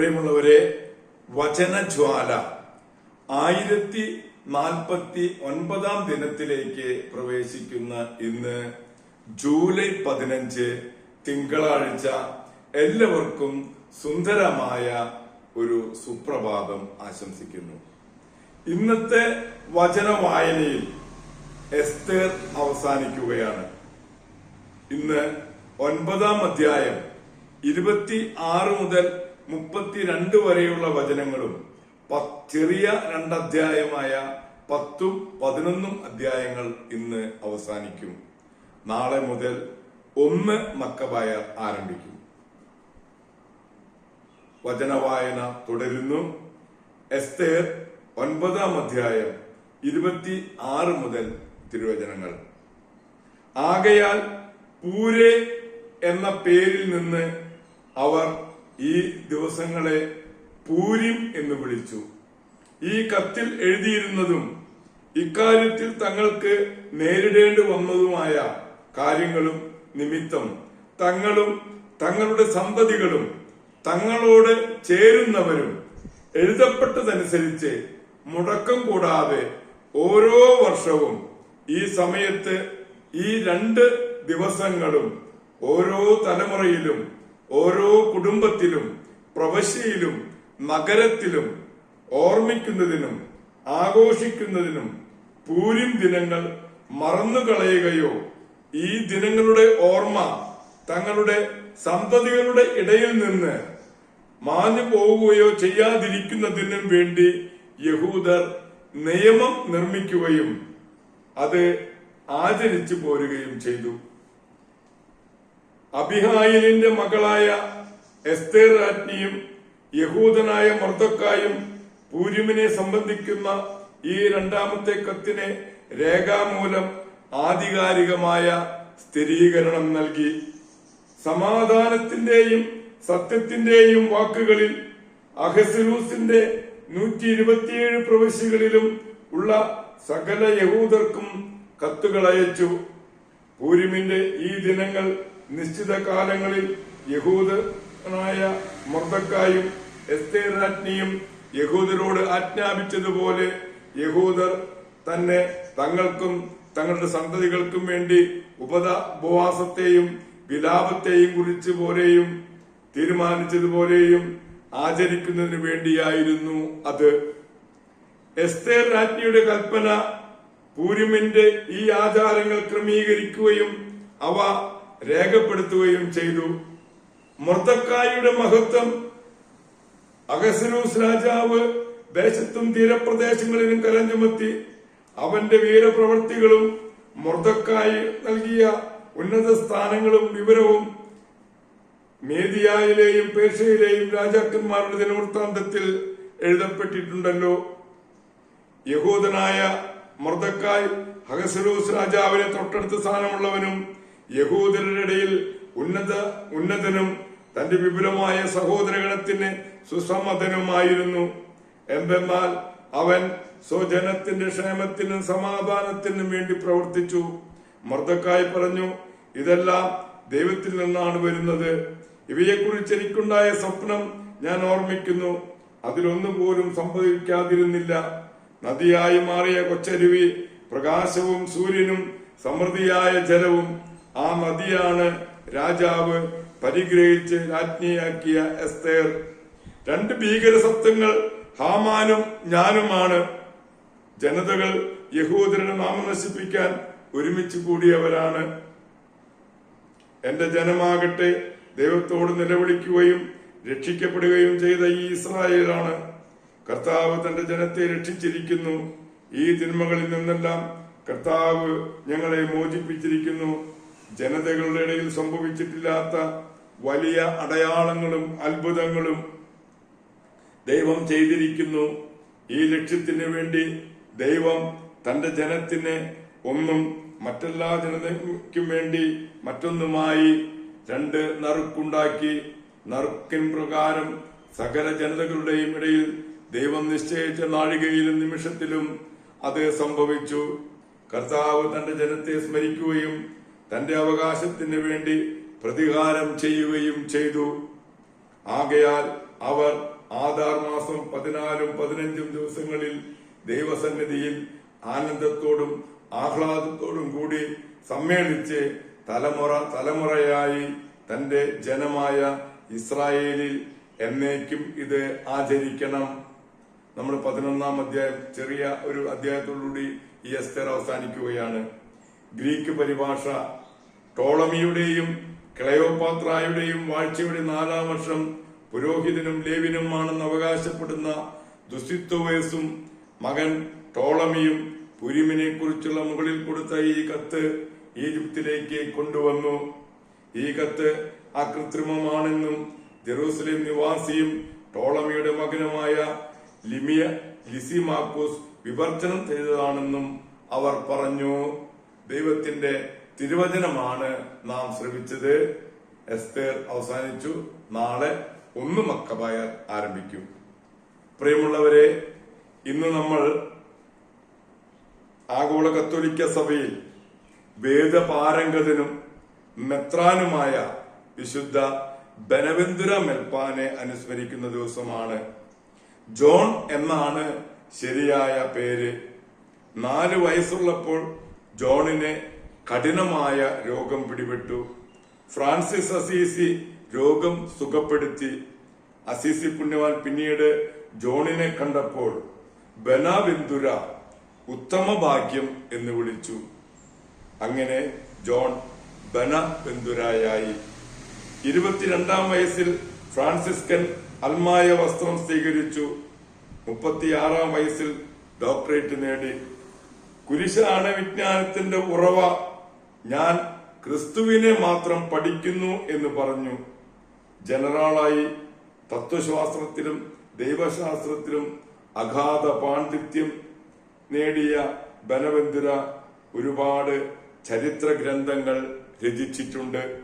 പ്രിയമുള്ളവരെ വചനജ്വാല ആയിരത്തി നാൽപ്പത്തി ഒൻപതാം ദിനത്തിലേക്ക് പ്രവേശിക്കുന്ന ഇന്ന് ജൂലൈ പതിനഞ്ച് തിങ്കളാഴ്ച എല്ലാവർക്കും സുന്ദരമായ ഒരു സുപ്രഭാതം ആശംസിക്കുന്നു. ഇന്നത്തെ വചന വായനയിൽ എസ്തേർ അവസാനിക്കുകയാണ്. ഇന്ന് ഒൻപതാം അധ്യായം ഇരുപത്തി ആറ് മുതൽ മുപ്പത്തിരണ്ട് വരെയുള്ള വചനങ്ങളും ചെറിയ രണ്ടധ്യായമായ പത്തും പതിനൊന്നും അധ്യായങ്ങൾ ഇന്ന് അവസാനിക്കും. നാളെ മുതൽ ഒന്ന് മക്കബായ ആരംഭിക്കും. വചനവായന തുടരുന്നു. എസ്തേർ ഒൻപതാം അധ്യായം ഇരുപത്തി ആറ് മുതൽ തിരുവചനങ്ങൾ. ആകയാൽ പൂരെ എന്ന പേരിൽ നിന്ന് അവർ ഈ ദിവസങ്ങളെ പൂരിം എന്ന് വിളിച്ചു. ഈ കത്തിൽ എഴുതിയിരുന്നതും ഇക്കാര്യത്തിൽ തങ്ങൾക്ക് നേരിടേണ്ടി വന്നതുമായ കാര്യങ്ങളും നിമിത്തം തങ്ങളും തങ്ങളുടെ സന്തതികളും തങ്ങളോട് ചേരുന്നവരും എഴുതപ്പെട്ടതനുസരിച്ച് മുടക്കം കൂടാതെ ഓരോ വർഷവും ഈ സമയത്ത് ഈ രണ്ട് ദിവസങ്ങളും ഓരോ തലമുറയിലും ഓരോ കുടുംബത്തിലും പ്രവശ്യയിലും നഗരത്തിലും ഓർമ്മിക്കുന്നതിനും ആഘോഷിക്കുന്നതിനും പൂരിം ദിനങ്ങൾ മറന്നുകളയുകയോ ഈ ദിനങ്ങളുടെ ഓർമ്മ തങ്ങളുടെ സന്തതികളുടെ ഇടയിൽ നിന്ന് മാഞ്ഞു പോവുകയോ ചെയ്യാതിരിക്കുന്നതിനും വേണ്ടി യഹൂദർ നിയമം നിർമ്മിക്കുകയും അത് ആചരിച്ചു പോരുകയും ചെയ്തു. അബിഹായിലിന്റെ മകളായ എസ്തേർ രാജ്ഞിയും യഹൂദനായ മർദ്ദക്കായും പൂരിമിനെ സംബന്ധിക്കുന്ന ഈ രണ്ടാമത്തെ കത്തിനെ രേഖാമൂലം ആധികാരികമായ സ്ഥിരീകരണം നൽകി. സമാധാനത്തിന്റെയും സത്യത്തിന്റെയും വാക്കുകളിൽ അഹസിലൂസിന്റെ നൂറ്റി ഇരുപത്തിയേഴ് പ്രവിശ്യകളിലും ഉള്ള സകല യഹൂദർക്കും കത്തുകൾ അയച്ചു. പൂരിമിന്റെ ഈ ദിനങ്ങൾ നിശ്ചിത കാലങ്ങളിൽ യഹൂദനായ മർദ്ദക്കായും എസ്തേർ രാജ്ഞിയും യഹൂദരോട് ആജ്ഞാപിച്ചതുപോലെ യഹൂദർ തന്നെ തങ്ങൾക്കും തങ്ങളുടെ സന്തതികൾക്കും വേണ്ടി ഉപത ഉപവാസത്തെയും വിലാപത്തെയും കുറിച്ച് പോലെയും തീരുമാനിച്ചതുപോലെയും ആചരിക്കുന്നതിന് വേണ്ടിയായിരുന്നു അത്. എസ്തേർ രാജ്ഞിയുടെ കൽപ്പന പൂരിമിന്റെ ഈ ആചാരങ്ങൾ ക്രമീകരിക്കുകയും അവ രേഖപ്പെടുത്തുകയും ചെയ്തു. മൃതക്കായുടെ മഹത്വം. അഗസനൂസ് രാജാവ് ദേശത്തും തീരപ്രദേശങ്ങളിലും കലഞ്ചുമെത്തി അവന്റെ വീരപ്രവൃത്തികളും മൃതക്കായി നൽകിയ ഉന്നത സ്ഥാനങ്ങളും വിവരവും മേദിയായിലെയും പേർഷ്യയിലെയും രാജാക്കന്മാരുടെ ദിനവൃത്താന്തത്തിൽ എഴുതപ്പെട്ടിട്ടുണ്ടല്ലോ. യഹൂദനായ മർദ്ദക്കായ് ഹഗസലൂസ് രാജാവിനെ തൊട്ടടുത്ത സ്ഥാനമുള്ളവനും യഹൂദരുടെ ഇടയിൽ ഉന്നത ഉന്നതനും തന്റെ വിപുലമായ സഹോദരഗണത്തിന് സുസമ്മതനുമായിരുന്നു എന്തെന്നാൽ അവൻ സ്വജനത്തിന്റെ ക്ഷേമത്തിനും സമാധാനത്തിനും വേണ്ടി പ്രവർത്തിച്ചു. മർദ്ദക്കായി പറഞ്ഞു ഇതെല്ലാം ദൈവത്തിൽ നിന്നാണ് വരുന്നത്. ഇവയെക്കുറിച്ച് എനിക്കുണ്ടായ സ്വപ്നം ഞാൻ ഓർമ്മിക്കുന്നു. അതിലൊന്നുപോലും സംഭവിക്കാതിരുന്നില്ല. നദിയായി മാറിയ കൊച്ചരുവി പ്രകാശവും സൂര്യനും സമൃദ്ധിയായ ജലവും ആ നദിയാണ് രാജാവ് പരിഗ്രഹിച്ച് രാജ്ഞിയാക്കിയ എസ്തേർ. രണ്ട് ഭീകര സത്വങ്ങൾ ഹാമാനും ഞാനുമാണ്. ജനതകൾ യഹൂദരുടെ നാമം നശിപ്പിക്കാൻ ഒരുമിച്ച് കൂടിയവരാണ്. എന്റെ ജനമാകട്ടെ ദൈവത്തോട് നിലവിളിക്കുകയും രക്ഷിക്കപ്പെടുകയും ചെയ്ത ഈ ഇസ്രായേലാണ്. കർത്താവ് തന്റെ ജനത്തെ രക്ഷിച്ചിരിക്കുന്നു. ഈ തിന്മകളിൽ നിന്നെല്ലാം കർത്താവ് ഞങ്ങളെ മോചിപ്പിച്ചിരിക്കുന്നു. ജനതകളുടെ ഇടയിൽ സംഭവിച്ചിട്ടില്ലാത്ത വലിയ അടയാളങ്ങളും അത്ഭുതങ്ങളും ദൈവം ചെയ്തിരിക്കുന്നു. ഈ ലക്ഷ്യത്തിന് വേണ്ടി ദൈവം തന്റെ ജനത്തിന് ഒന്നും മറ്റെല്ലാ ജനതയ്ക്കും വേണ്ടി മറ്റൊന്നുമായി രണ്ട് നറുക്കുണ്ടാക്കി. നറുക്കിൻ പ്രകാരം സകല ജനതകളുടെയും ഇടയിൽ ദൈവം നിശ്ചയിച്ച നാഴികയിലും നിമിഷത്തിലും അത് സംഭവിച്ചു. കർത്താവ് തന്റെ ജനത്തെ സ്മരിക്കുകയും തന്റെ അവകാശത്തിന് വേണ്ടി പ്രതികാരം ചെയ്യുകയും ചെയ്തു. ആകയാൽ അവർ ആധാർ മാസം പതിനാലും പതിനഞ്ചും ദിവസങ്ങളിൽ ദൈവസന്നിധിയിൽ ആനന്ദത്തോടും ആഹ്ലാദത്തോടും കൂടി സമ്മേളിച്ച് തലമുറ തലമുറയായി തന്റെ ജനമായ ഇസ്രായേലിൽ എന്നേക്കും ഇത് ആചരിക്കണം. നമ്മൾ പതിനൊന്നാം അധ്യായം ചെറിയ ഒരു അധ്യായത്തോടുകൂടി ഈ എസ്തർ അവസാനിക്കുകയാണ്. ഗ്രീക്ക് പരിഭാഷ ടോളമിയുടെയും ക്ലയോപാത്രായുടെയും വാഴ്ചയുടെ നാലാം വർഷം പുരോഹിതനും ലേവിനുമാണെന്ന് അവകാശപ്പെടുന്ന ദുസിത്വവേസും മകൻ ടോളമിയും പുരിമിനെ കുറിച്ചുള്ള മുകളിൽ കൊടുത്ത ഈ കത്ത് ഈജിപ്തിലേക്ക് കൊണ്ടുവന്നു. ഈ കത്ത് അകൃത്രിമമാണെന്നും ജെറൂസലേം നിവാസിയും ടോളമിയുടെ മകനുമായ ലിമിയ ലിസിമാക്കോസ് വിവർത്തനം ചെയ്തതാണെന്നും അവർ പറഞ്ഞു. ദൈവത്തിന്റെ തിരുവചനമാണ് നാം ശ്രമിച്ചത് എസ്തേർ അവസാനിച്ചു. നാളെ ഒന്ന് മക്കബായർ ആരംഭിക്കും. പ്രിയമുള്ളവരെ ഇന്ന് നമ്മൾ ആഗോള കത്തോലിക്ക സഭയിൽ വേദപാരംഗതനും മെത്രാനുമായ വിശുദ്ധ ബനവിന്ദുര മെൽപ്പാനെ അനുസ്മരിക്കുന്ന ദിവസമാണ്. ജോൺ എന്നാണ് ശരിയായ പേര്. നാല് വയസ്സുള്ളപ്പോൾ ജോണിനെ കഠിനമായ രോഗം പിടിപെട്ടു. ഫ്രാൻസിസ് അസീസി രോഗം സുഖപ്പെടുത്തി. അസീസി പുണ്യവാൻ പിന്നീട് ജോണിനെ കണ്ടപ്പോൾ ബനാബിന്ദുര ഉത്തമ ഭാഗ്യം എന്ന് വിളിച്ചു. അങ്ങനെ ജോൺ ബനബന്ധുരായി ഇരുപത്തിരണ്ടാം വയസ്സിൽ ഫ്രാൻസിസ്കൻ അൽമായ വസ്ത്രം സ്വീകരിച്ചു. മുപ്പത്തിയാറാം വയസ്സിൽ ഡോക്ടറേറ്റ് നേടി. കുരിശാണ് വിജ്ഞാനത്തിന്റെ ഉറവ. ഞാൻ ക്രിസ്തുവിനെ മാത്രം പഠിക്കുന്നു എന്ന് പറഞ്ഞു. ജനറാളായി തത്വശാസ്ത്രത്തിലും ദൈവശാസ്ത്രത്തിലും അഗാധ പാണ്ഡിത്യം നേടിയ ബനവന്തുര ഒരുപാട് ചരിത്ര ഗ്രന്ഥങ്ങൾ രചിച്ചിട്ടുണ്ട്.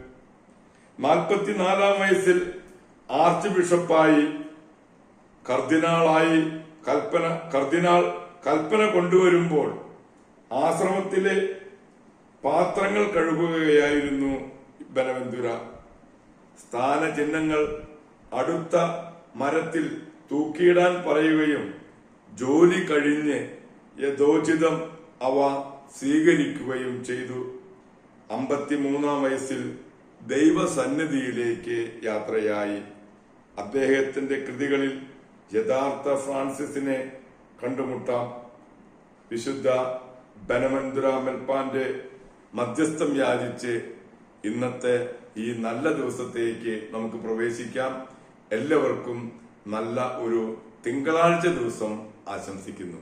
നാൽപ്പത്തിനാലാം വയസ്സിൽ ആർച്ച് ബിഷപ്പായി കർദിനാളായി കൽപ്പന കർദിനാൾ കൽപ്പന കൊണ്ടുവരുമ്പോൾ ആശ്രമത്തിലെ പാത്രങ്ങൾ കഴുകുകയായിരുന്നു ബനവന്തുര സ്ഥാനചിഹ്നങ്ങൾ അടുത്ത മരത്തിൽ തൂക്കിയിടാൻ പറയുകയും ജോലി കഴിഞ്ഞ് യഥോചിതം അവ സ്വീകരിക്കുകയും ചെയ്തു. അമ്പത്തിമൂന്നാം വയസ്സിൽ ദൈവസന്നിധിയിലേക്ക് യാത്രയായി. അദ്ദേഹത്തിന്റെ കൃതികളിൽ യഥാർത്ഥ ഫ്രാൻസിസിനെ കണ്ടുമുട്ടാം. വിശുദ്ധ ബനവന്തുര പാന്റെ മധ്യസ്ഥം യാചിച്ച് ഇന്നത്തെ ഈ നല്ല ദിവസത്തേക്ക് നമുക്ക് പ്രവേശിക്കാം. എല്ലാവർക്കും നല്ല ഒരു തിങ്കളാഴ്ച ദിവസം ആശംസിക്കുന്നു.